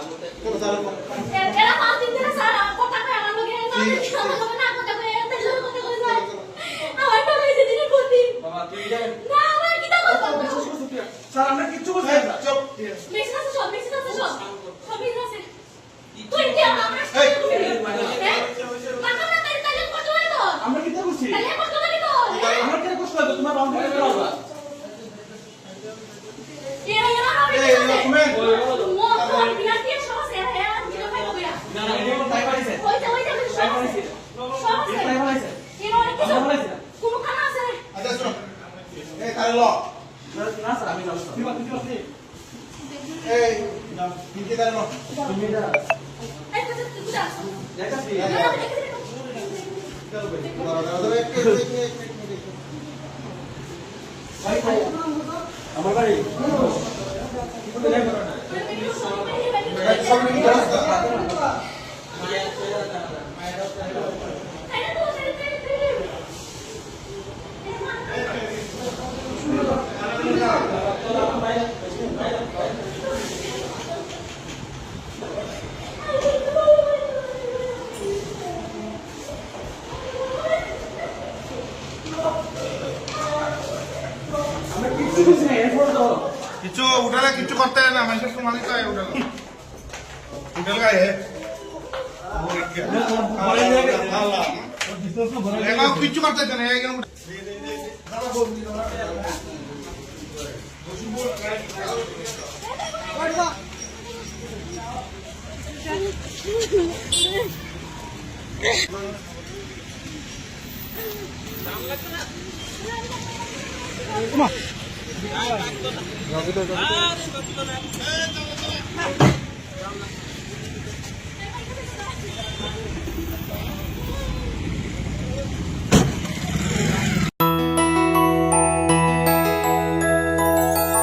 Sir আমরা কিচ্ছু বুঝি না স্যার বাবা তুই এটা স্যার আমরা কিচ্ছু বুঝি না স্যার আমরা কিচ্ছু বুঝছি আমরা কেন কষ্ট হবে তোমার রং করে বেরো না না এটা তাই পাইছে তাই পাইছে তাই পাইছে কোনো খানা আছে না স্যার আমি যাব স্যার দিবা দিবা দিবা তুমি এটা এই কথা তুই বুঝাস দেখাচ্ছি ভাই ভাই আমার বাড়ি আমরা কিছু উঠালে কিছু করতে হয় না মানুষের সমালি তো উঠাল উঠাল গায়ে এটাও কিচ্ছু করতে হচ্ছে না এখানে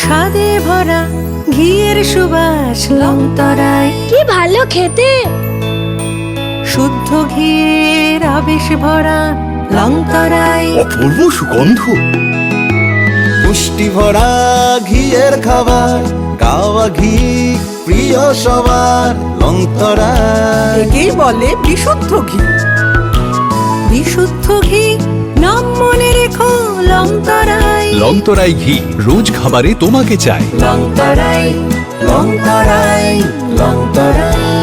স্বাদে ভরা ঘিয়ের সুবাস লংতরায়। কি ভালো খেতে। শুদ্ধ ঘিয়ের আবেশ ভরা লংতরায়। অপূর্ব সুগন্ধ। পুষ্টি ভরা ঘিয়ের খাবার কাওয়া ঘি প্রিয় সবার লংতরা একেই বলে বিশুদ্ধ ঘি। বিশুদ্ধ ঘি নাম মনে রেখো লংতরায় লংতরাই ঘি রোজ খাবারে তোমাকে চাই লংতরায় লংতরায় লংতরায়